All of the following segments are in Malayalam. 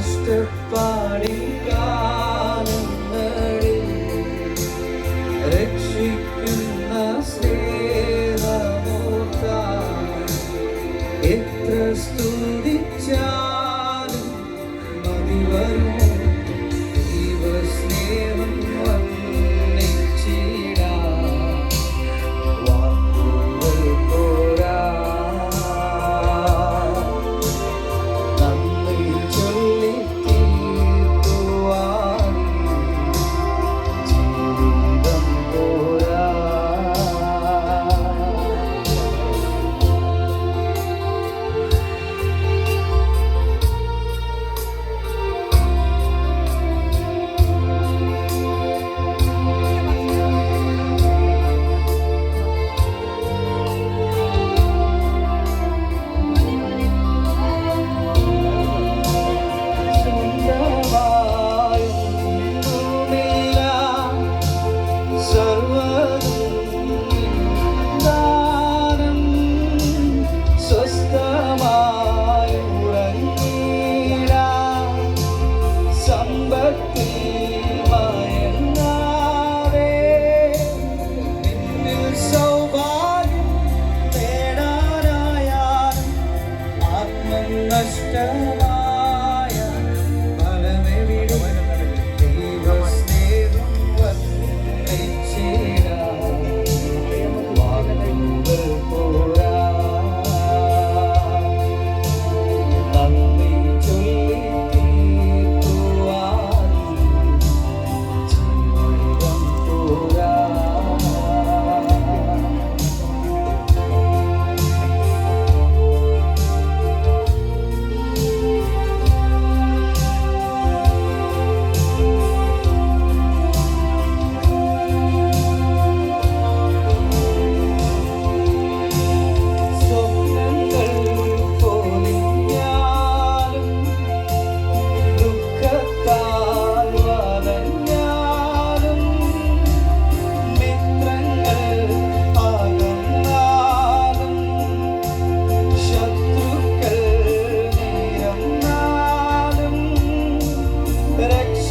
കഷ്ടപ്പാടിൻ കാലങ്ങളിൽ രക്ഷിക്കുന്ന സ്നേഹമോത്ത എത്ര സ്തുതിച്ചാലും മതിവരും ദൈവസ്നേഹം.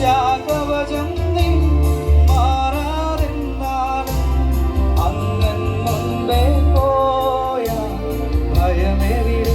രക്ഷാകവചം മാറാതെന്നാലും അന്നൻ മുമ്പേ പോയ ഭയമേറിയ